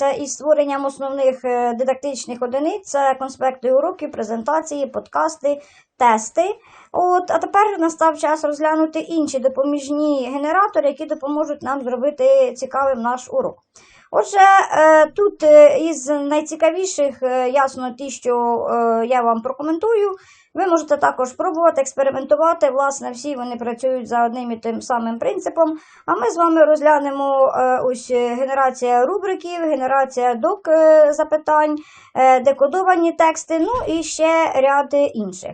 познайомилися із створенням основних е, дидактичних одиниць. Це конспекти уроків, презентації, подкасти, тести. От, а тепер настав час розглянути інші допоміжні генератори, які допоможуть нам зробити цікавим наш урок. Отже, е, тут е, із найцікавіших, е, ясно, ті, що я вам прокоментую. Ви можете також пробувати експериментувати. Власне, всі вони працюють за одним і тим самим принципом. А ми з вами розглянемо ось генерація рубриків, генерація док запитань, декодовані тексти, ну і ще ряд інших.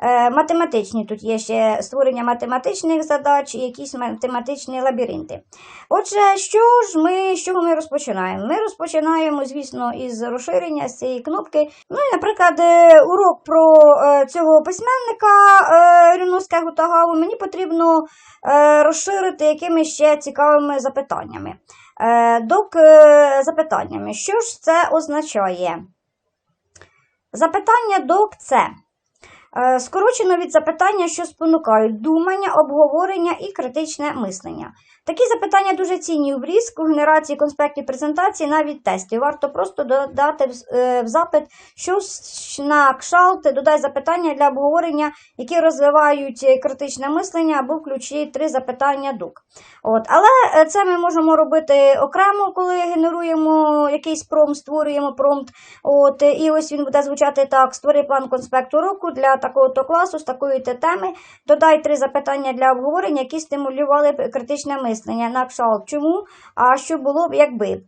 Е, Математичні тут є ще створення математичних задач і якісь математичні лабіринти. Отже, що ж ми, з чого ми розпочинаємо? Ми розпочинаємо, звісно, із розширення з цієї кнопки. Ну і, наприклад, е, урок про е, цього письменника Рюнуска Гутагаву мені потрібно розширити якимись ще цікавими запитаннями. Док запитаннями. Що ж це означає? Запитання док це. Е, Скорочено від запитання, що спонукають думання, обговорення і критичне мислення. Такі запитання дуже цінні у врізку, генерації конспектів презентації, навіть тестів. Варто просто додати в, е, в запит, що на кшалт, додай запитання для обговорення, які розвивають е, критичне мислення, або включи три запитання дук. От. Але е, це ми можемо робити окремо, коли генеруємо якийсь промпт, створюємо промпт. От, і ось він буде звучати так: створи план конспекту року для такого-то класу з такої то теми. Додай три запитання для обговорення, які стимулювали критичне мислення. На кшалт. Чому? А що було б, якби.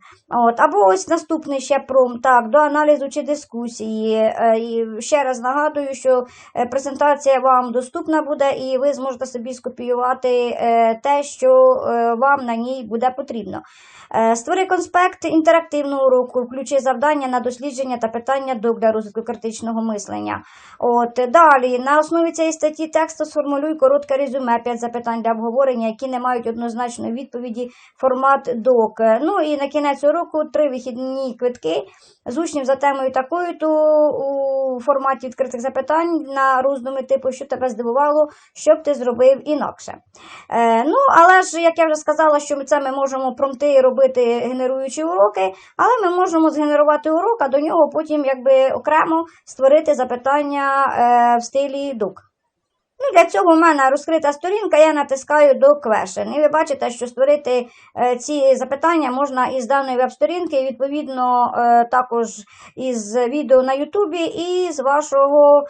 От. Або ось наступний ще промпт, так, до аналізу чи дискусії. Е, І ще раз нагадую, що е, презентація вам доступна буде, і ви зможете собі скопіювати е, те, що вам на ній буде потрібно. Створи конспект інтерактивного уроку, включи завдання на дослідження та питання до для розвитку критичного мислення. От далі на основі цієї статті тексту сформулюй коротке резюме, 5 запитань для обговорення, які не мають однозначної відповіді, формат док. Е, Ну і на кінець уроку три вихідні квитки з учнів за темою такою, то у форматі відкритих запитань на роздуми типу, що тебе здивувало, що б ти зробив інакше. Е, ну, але ж, як я вже сказала, що це ми можемо промти робити, генеруючи уроки, але ми можемо згенерувати урок, а до нього потім якби окремо створити запитання е, в стилі дук. Ну, для цього в мене розкрита сторінка, я натискаю до question. І ви бачите, що створити е, ці запитання можна із даної веб-сторінки, відповідно е, також із відео на Ютубі і з вашого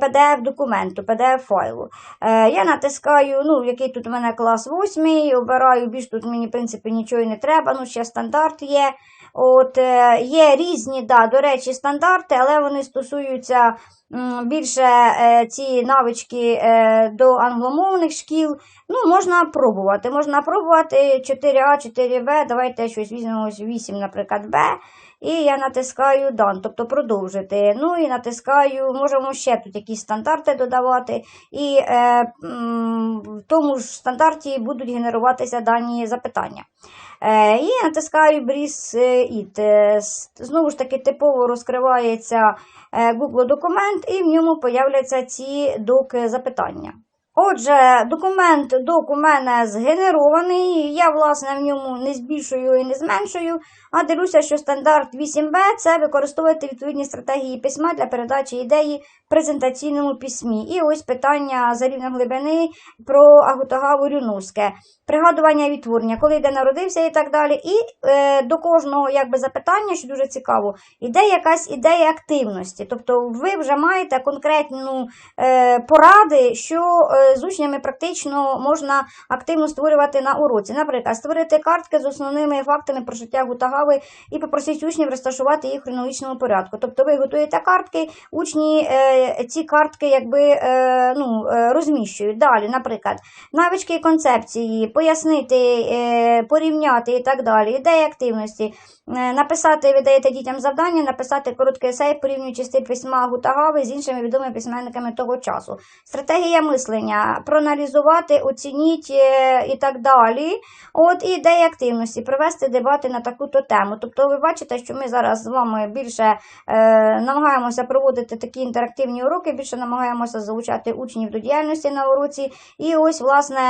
PDF-документу, PDF-файлу. Е, я натискаю, ну, який тут у мене клас 8, обираю, більш тут мені, в принципі, нічого не треба, ну, ще стандарт є. От, є різні, да, до речі, стандарти, але вони стосуються більше е, ці навички е, до англомовних шкіл. Ну, можна пробувати. Можна пробувати 4А, 4Б. Давайте щось візьмемо 8, наприклад, Б. І я натискаю Done, тобто продовжити. Ну і натискаю, можемо ще тут якісь стандарти додавати. І е, в тому ж стандарті будуть генеруватися дані запитання. Е, і натискаю Breeze It. Е, Знову ж таки, типово розкривається е, Google документ, і в ньому появляться ці док запитання. Отже, документ док у мене згенерований. Я, власне, в ньому не збільшую і не зменшую, а дивлюся, що стандарт 8b це використовувати відповідні стратегії письма для передачі ідеї в презентаційному письмі. І ось питання за рівнем глибини про Агутагаву Рюнуске. Пригадування відтворення, коли де народився і так далі. І е, до кожного якби, запитання, що дуже цікаво, іде якась ідея активності. Тобто ви вже маєте конкретну е, поради, що е, з учнями практично можна активно створювати на уроці. Наприклад, створити картки з основними фактами про життя Гутагави і попросити учнів розташувати їх в хронологічному порядку. Тобто ви готуєте картки, учні е, ці картки якби, е, ну, е, розміщують. Далі, наприклад, навички і концепції, пояснити, е, порівняти і так далі, ідеї активності. Е, Написати, ви даєте дітям завдання, написати короткий есей, порівнюючи стиль письма Гутагави з іншими відомими письменниками того часу. Стратегія мислення. проаналізувати, оцініть е, і так далі. От і ідеї активності, провести дебати на таку-то тему. Тобто, ви бачите, що ми зараз з вами більше е, намагаємося проводити такі інтерактивні уроки, більше намагаємося залучати учнів до діяльності на уроці. І ось, власне,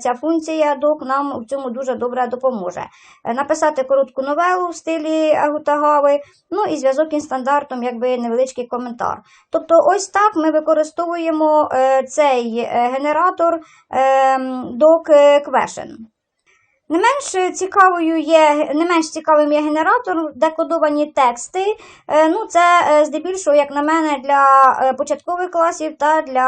ця функція док нам в цьому дуже добре допоможе. Е, Написати коротку новелу в стилі Агутагави, ну і зв'язок із стандартом, якби невеличкий коментар. Тобто, ось так ми використовуємо е, цей е, генератор е, doc question. Не менш цікавою є не менш цікавим є генератор, де кодовані тексти. Ну, це здебільшого, як на мене, для початкових класів та для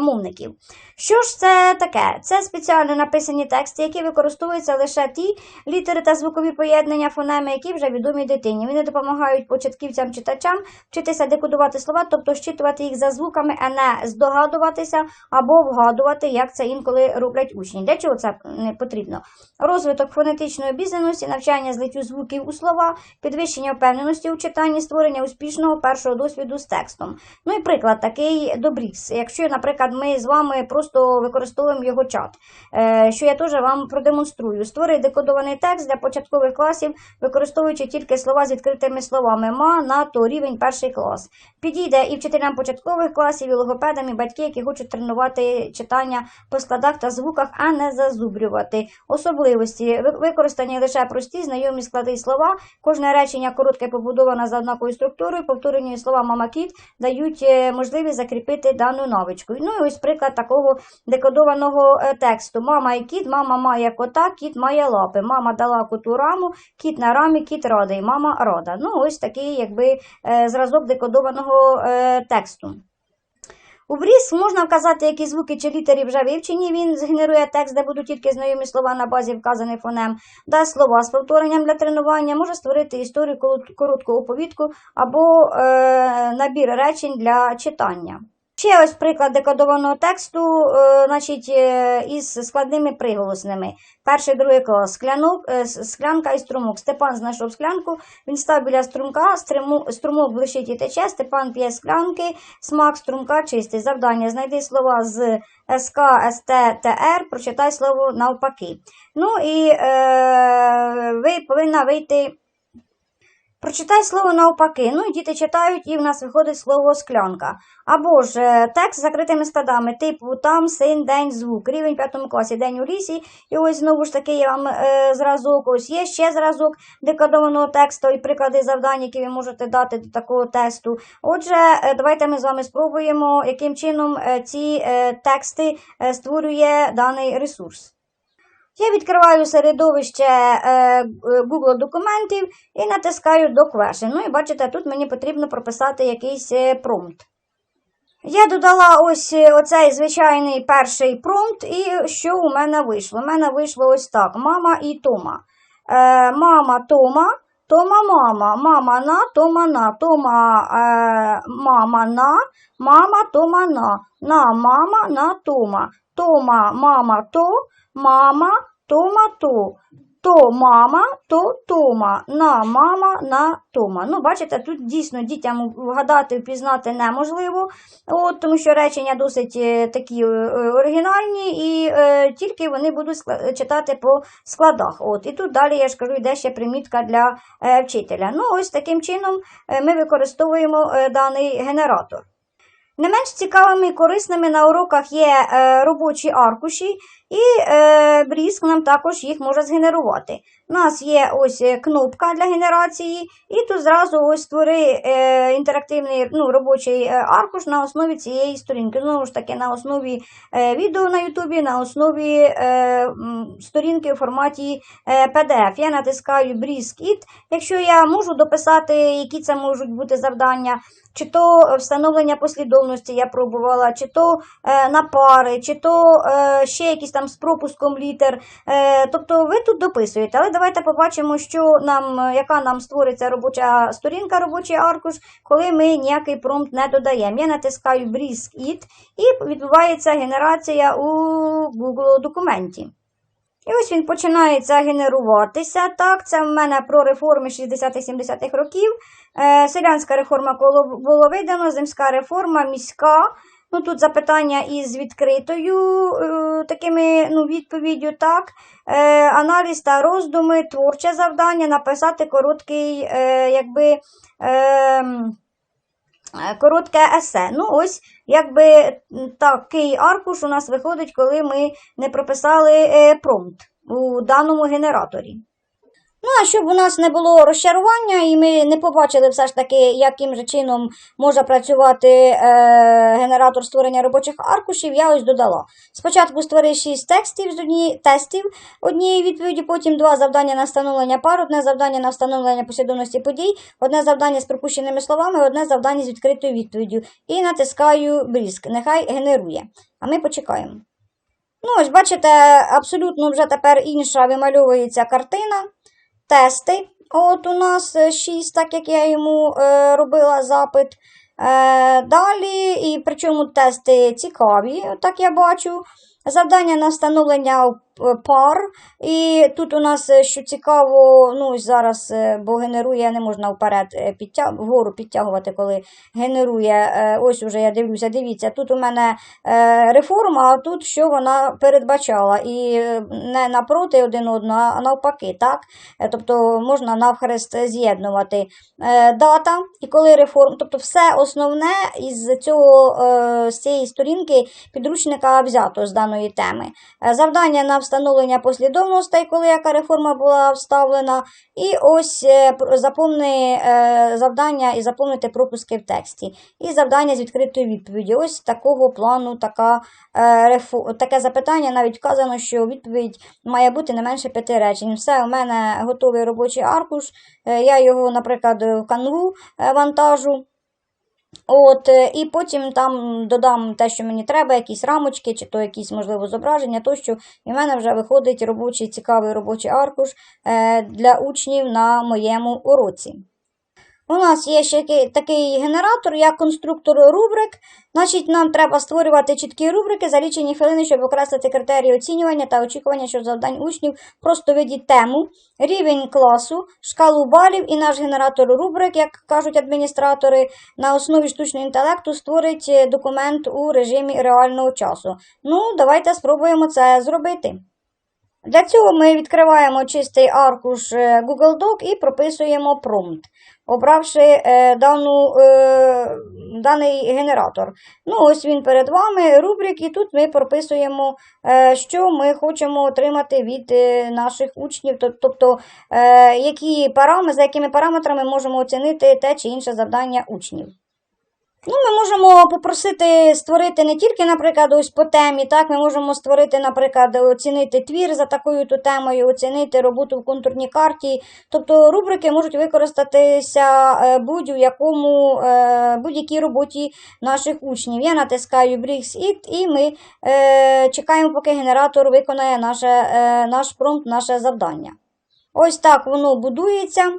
мовників. Що ж це таке? Це спеціально написані тексти, які використовуються лише ті літери та звукові поєднання фонеми, які вже відомі дитині. Вони допомагають початківцям-читачам вчитися декодувати слова, тобто щитувати їх за звуками, а не здогадуватися або вгадувати, як це інколи роблять учні. Для чого це не потрібно? Розвиток фонетичної обізнаності, навчання злиттю звуків у слова, підвищення впевненості у читанні, створення успішного першого досвіду з текстом. Ну і приклад такий добрікс. Якщо, наприклад, ми з вами просто використовуємо його чат, е, що я теж вам продемонструю. Створи декодований текст для початкових класів, використовуючи тільки слова з відкритими словами ма, на то рівень перший клас. Підійде і вчителям початкових класів, і логопедам, і батьки, які хочуть тренувати читання по складах та звуках, а не зазубрювати. Особливості Ви- використані лише прості, знайомі склади слова. Кожне речення коротке побудоване за однаковою структурою. Повторені слова мама кіт дають е, можливість закріпити дану навичку. Ну і ось приклад такого декодованого е, тексту. Мама і кіт, мама має кота, кіт має лапи. Мама дала коту раму, кіт на рамі, кіт радий, мама рада. Ну, ось такий якби е, зразок декодованого е, тексту. У вріз можна вказати, які звуки чи літери вже вивчені. Він згенерує текст, де будуть тільки знайомі слова на базі вказаних фонем, дасть слова з повторенням для тренування, може створити історію, корот- коротку оповідку або е, набір речень для читання. Ще ось приклад декодованого тексту, е, значить, е, із складними приголосними. Перший, другий клас. Склянок, е, склянка і струмок. Степан знайшов склянку, він став біля струмка, струмок, блищить і тече, Степан п'є склянки, смак струмка чистий. Завдання. Знайди слова з СК, СТ, ТР, прочитай слово навпаки. Ну і е, ви повинна вийти. Прочитай слово навпаки. Ну і діти читають, і в нас виходить слово склянка. Або ж е, текст з закритими складами, типу там, син, день, звук. Рівень п'ятому класі, день у лісі. І ось знову ж таки я вам е, зразок. Ось є ще зразок декодованого тексту і приклади завдань, які ви можете дати до такого тесту. Отже, е, давайте ми з вами спробуємо, яким чином е, ці тексти створює даний ресурс. Я відкриваю середовище е, Google документів і натискаю до question. Ну і бачите, тут мені потрібно прописати якийсь е, промпт. Я додала ось е, оцей звичайний перший промпт, і що у мене вийшло? У мене вийшло ось так: мама і Тома. Е, мама Тома, Тома мама, мама на, Тома на, Тома е, мама на, мама Тома на, на мама на Тома, Тома мама то, мама Тома то. То мама, то Тома, на мама, на Тома. Ну, бачите, тут дійсно дітям вгадати, впізнати неможливо, от, тому що речення досить е, такі е, оригінальні, і е, тільки вони будуть читати по складах. От, і тут далі, я ж кажу, йде ще примітка для е, вчителя. Ну, ось таким чином е, ми використовуємо е, даний генератор. Не менш цікавими і корисними на уроках є е, робочі аркуші, і е, Бріск нам також їх може згенерувати. У нас є ось е, кнопка для генерації, і тут зразу ось створи е, інтерактивний ну, робочий е, аркуш на основі цієї сторінки. Знову ж таки, на основі е, відео на Ютубі, на основі е, сторінки у форматі е, PDF. Я натискаю Бріск It. Якщо я можу дописати, які це можуть бути завдання, чи то встановлення послідовності я пробувала, чи то е, на пари, чи то е, ще якісь там з пропуском літер. Е, тобто ви тут дописуєте. Але давайте побачимо, що нам, е, яка нам створиться робоча сторінка, робочий аркуш, коли ми ніякий промпт не додаємо. Я натискаю Brisk It і відбувається генерація у Google документі. І ось він починається генеруватися. Так, це в мене про реформи 60-70-х років. Е, селянська реформа було видано, земська реформа, міська. Ну, тут запитання із відкритою е, такими ну, відповіддю, так. Е, аналіз та роздуми, творче завдання, написати короткий, е, якби. Е, е, Коротке есе. Ну, ось, якби такий аркуш у нас виходить, коли ми не прописали е, промпт у даному генераторі. Ну, а щоб у нас не було розчарування, і ми не побачили все ж таки, яким же чином може працювати е, генератор створення робочих аркушів, я ось додала. Спочатку створи 6 текстів з однієї тестів однієї відповіді, потім два завдання на встановлення пар, одне завдання на встановлення послідовності подій, одне завдання з пропущеними словами, одне завдання з відкритою відповіддю. І натискаю брізк. Нехай генерує. А ми почекаємо. Ну, ось бачите, абсолютно вже тепер інша вимальовується картина тести. От у нас 6, так як я йому е, робила запит. Е, далі, і причому тести цікаві, так я бачу. Завдання на встановлення пар. І тут у нас, е, що цікаво, ну зараз, е, бо генерує, не можна вперед е, підтя... вгору підтягувати, коли генерує. Ось уже я дивлюся, дивіться, тут у мене реформа, а тут що вона передбачала. І не напроти один одного, а навпаки, так? Тобто можна навхрест з'єднувати дата і коли реформ, тобто все основне із цього з цієї сторінки підручника взято з даної теми. Завдання на встановлення послідовностей, коли яка реформа була вставлена, і ось е, заповни е, завдання і заповнити пропуски в тексті. І завдання з відкритої відповіді. Ось такого плану така, е, таке запитання. Навіть вказано, що відповідь має бути не менше п'яти речень. Все, у мене готовий робочий аркуш. Я його, наприклад, в канву вантажу. От, е, і потім там додам те, що мені треба, якісь рамочки, чи то якісь, можливо, зображення, тощо. І в мене вже виходить робочий, цікавий робочий аркуш е, для учнів на моєму уроці. У нас є ще такий генератор, як конструктор рубрик. Значить, нам треба створювати чіткі рубрики за лічені хвилини, щоб окреслити критерії оцінювання та очікування щодо завдань учнів. Просто введіть тему, рівень класу, шкалу балів і наш генератор рубрик, як кажуть адміністратори, на основі штучного інтелекту створить е, документ у режимі реального часу. Ну, давайте спробуємо це зробити. Для цього ми відкриваємо чистий аркуш е, Google Doc і прописуємо промпт, обравши е, дану, е, даний генератор. Ну, ось він перед вами, рубрик, і тут ми прописуємо, що ми хочемо отримати від наших учнів, тобто які параметри, за якими параметрами можемо оцінити те чи інше завдання учнів. Ну, ми можемо попросити створити не тільки, наприклад, ось по темі, так, ми можемо створити, наприклад, оцінити твір за такою то темою, оцінити роботу в контурній карті. Тобто рубрики можуть використатися е, будь-якому, е, будь-якій роботі наших учнів. Я натискаю Brix It і ми е, чекаємо, поки генератор виконає наше, наш промпт, наше завдання. Ось так воно будується.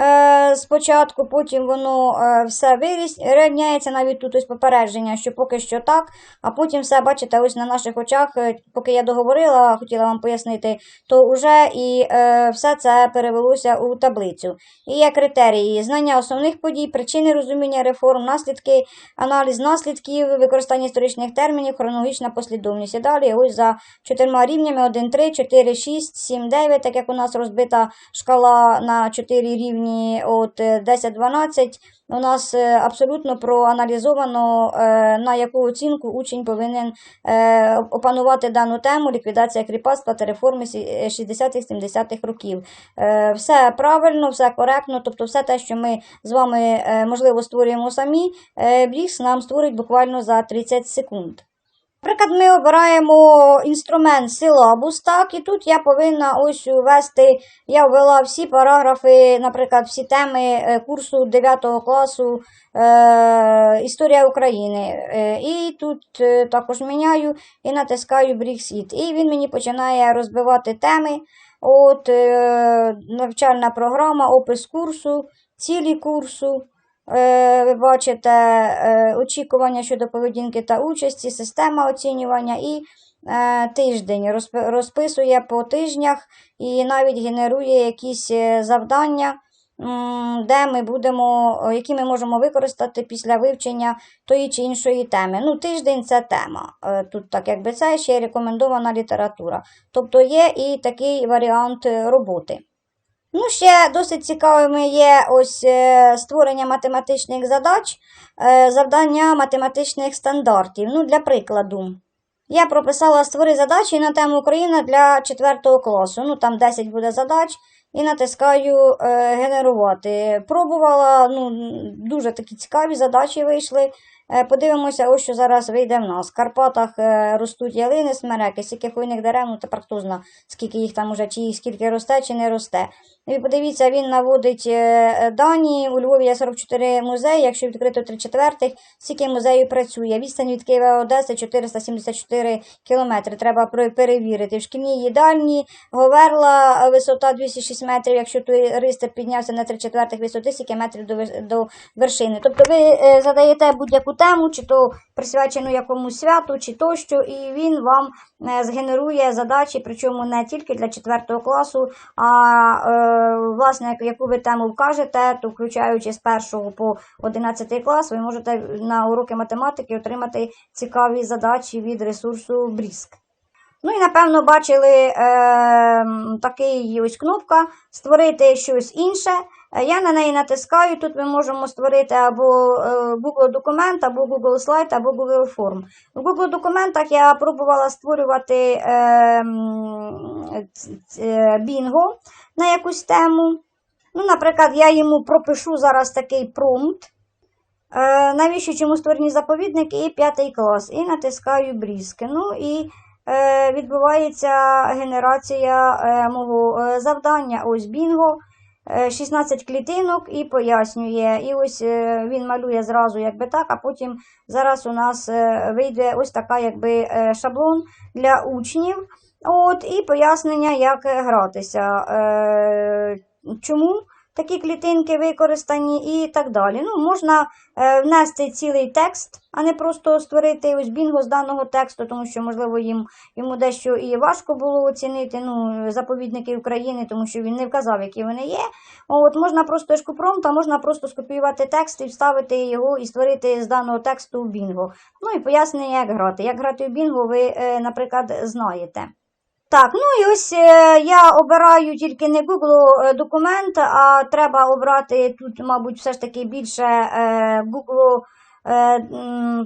Е, спочатку, потім воно е, все вирівняється, навіть тут ось попередження, що поки що так, а потім все, бачите, ось на наших очах, е, поки я договорила, хотіла вам пояснити, то вже і е, все це перевелося у таблицю. І є критерії: знання основних подій, причини розуміння реформ, наслідки, аналіз наслідків, використання історичних термінів, хронологічна послідовність. І далі ось за чотирма рівнями 1, 3, 4, 6, 7, 9, так як у нас розбита шкала на 4 рівні от е, 10-12, у нас е, абсолютно проаналізовано, е, на яку оцінку учень повинен е, опанувати дану тему ліквідація кріпацтва та реформи сі- е, 60-70-х років. Е, Все правильно, все коректно, тобто все те, що ми з вами, е, можливо, створюємо самі, е, Брікс нам створить буквально за 30 секунд. Наприклад, ми обираємо інструмент силабус, так, і тут я повинна ось ввести, я ввела всі параграфи, наприклад, всі теми е, курсу 9 класу е, Історія України. Е, і тут е, також міняю і натискаю Brexit. І він мені починає розбивати теми. От, е, навчальна програма, опис курсу, цілі курсу. Е, Ви бачите е, очікування щодо поведінки та участі, система оцінювання і е, тиждень. Розписує по тижнях і навіть генерує якісь завдання де ми будемо, які ми можемо використати після вивчення тої чи іншої теми. Ну, тиждень це тема. Тут так якби це ще рекомендована література. Тобто є і такий варіант роботи. Ну, ще досить цікавими є ось е, створення математичних задач, е, завдання математичних стандартів. Ну, для прикладу. Я прописала створи задачі на тему Україна для 4 класу. Ну, там 10 буде задач, і натискаю е, генерувати. Пробувала, ну, дуже такі цікаві задачі вийшли. Подивимося, ось що зараз вийде в нас. В Карпатах ростуть ялини, смереки, скільки хвойних дерев, ну тепер хто зна, скільки їх там уже, чи їх скільки росте, чи не росте. І подивіться, він наводить е, е, дані. У Львові є 44 музеї, якщо відкрито 3 четвертих, скільки музеїв працює. Відстань від Києва Одеси 474 кілометри. Треба перевірити. В шкільній їдальні Говерла висота 206 метрів, якщо турист піднявся на 3 четвертих висоти, скільки метрів до, до вершини. Тобто ви е, задаєте будь-яку тему, чи то присвячену якомусь святу, чи тощо, і він вам е, згенерує задачі, причому не тільки для 4 класу, а е, власне, яку ви тему вкажете, то включаючи з 1 по 11 клас, ви можете на уроки математики отримати цікаві задачі від ресурсу Бріск. Ну і напевно бачили е, такий ось кнопка створити щось інше. Е, Я на неї натискаю. Тут ми можемо створити або е, Google документ, або Google слайд, або Google форм. В Google документах я пробувала створювати ц- е, бінго на якусь тему. Ну, наприклад, я йому пропишу зараз такий промпт. Навіщо чому створені заповідники і п'ятий клас. І натискаю брізки. Ну і е, відбувається генерація е, мого завдання. Ось бінго. Е, 16 клітинок і пояснює. І ось е, він малює зразу, якби так, а потім зараз у нас е, вийде ось така, якби е, шаблон для учнів. От, і пояснення, як е, гратися. Е, чому такі клітинки використані і так далі. Ну, можна е, внести цілий текст, а не просто створити ось бінго з даного тексту, тому що, можливо, їм, йому дещо і важко було оцінити ну, заповідники України, тому що він не вказав, які вони є. От, можна просто шкупромт, а можна просто скопіювати текст і вставити його і створити з даного тексту бінго. Ну і пояснення, як грати. Як грати в бінго, ви, е, наприклад, знаєте. Так, ну і ось е, я обираю тільки не Google е, документ, а треба обрати тут, мабуть, все ж таки більше е, Google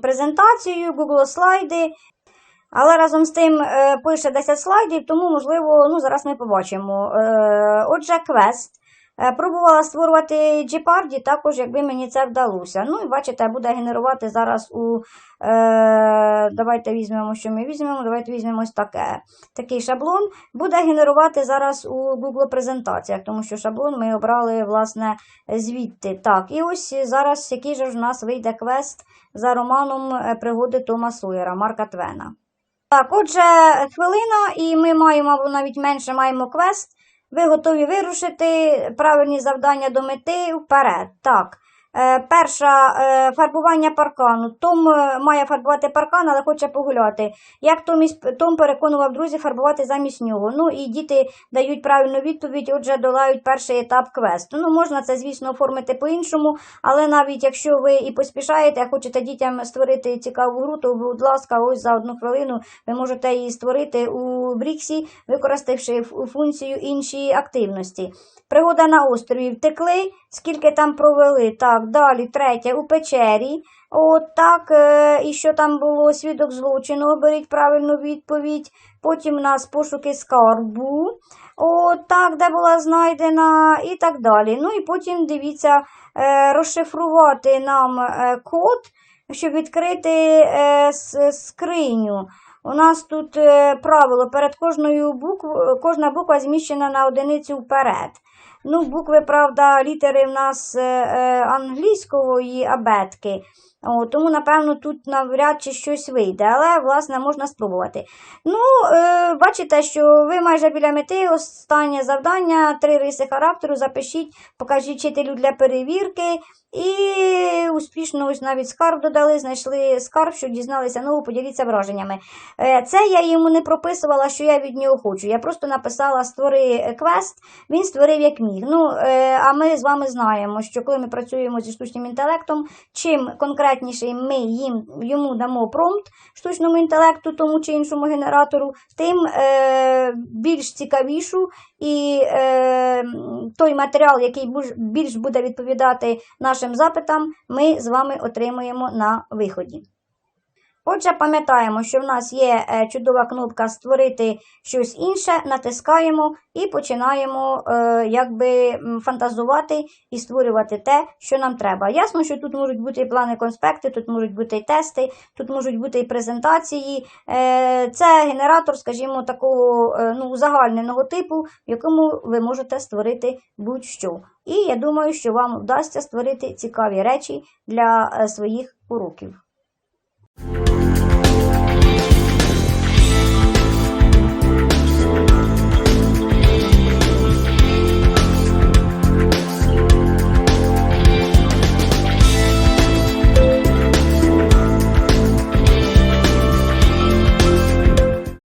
презентацію, Google слайди. Але разом з тим пише 10 слайдів, тому, можливо, ну, зараз ми побачимо. Отже, квест. Е, Пробувала створювати Jeopardy, також якби мені це вдалося. Ну і бачите, буде генерувати зараз у. Е, давайте візьмемо, що ми візьмемо. Давайте візьмемо ось таке. Такий шаблон. Буде генерувати зараз у Google презентаціях, тому що шаблон ми обрали, власне, звідти. Так, і ось зараз який же у нас вийде квест за романом е, пригоди Тома Сойера, Марка Твена. Так, отже, хвилина, і ми маємо, або навіть менше маємо квест. Ви готові вирушити правильні завдання до мети вперед. Так. Е, перша е, фарбування паркану. Том е, має фарбувати паркан, але хоче погуляти. Як Том, Том переконував друзів фарбувати замість нього. Ну і діти дають правильну відповідь, отже, долають перший етап квесту. Ну, можна це, звісно, оформити по-іншому, але навіть якщо ви і поспішаєте, а хочете дітям створити цікаву гру, то, будь ласка, ось за одну хвилину ви можете її створити у Бріксі, використавши функцію інші активності. Пригода на острові втекли, скільки там провели. Так, далі, третє, у печері. От так, е, і що там було? Свідок злочину, оберіть правильну відповідь. Потім у нас пошуки скарбу. От так, де була знайдена, і так далі. Ну і потім дивіться, е, розшифрувати нам е, код, щоб відкрити скриню. У нас тут правило перед кожною буквою, кожна буква зміщена на одиницю вперед. Ну, букви, правда, літери в нас е, е, англійської абетки. О, тому, напевно, тут навряд чи щось вийде, але, власне, можна спробувати. Ну, е, бачите, що ви майже біля мети, останнє завдання, три риси характеру, запишіть, покажіть вчителю для перевірки. І успішно ось навіть скарб додали, знайшли скарб, що дізналися нову, поділіться враженнями. Е, Це я йому не прописувала, що я від нього хочу. Я просто написала створи квест, він створив як міг. Ну, е, а ми з вами знаємо, що коли ми працюємо зі штучним інтелектом, чим конкретніше ми їм, йому дамо промпт штучному інтелекту, тому чи іншому генератору, тим е, більш цікавішу і е, той матеріал, який більш буде відповідати нашим запитам, ми з вами отримуємо на виході. Отже, пам'ятаємо, що в нас є е, чудова кнопка Створити щось інше, натискаємо і починаємо е, якби фантазувати і створювати те, що нам треба. Ясно, що тут можуть бути і плани конспекти, тут можуть бути і тести, тут можуть бути і презентації. Е, Це генератор, скажімо, такого ну, узагальненого типу, в якому ви можете створити будь-що. І я думаю, що вам вдасться створити цікаві речі для своїх уроків. Thank you.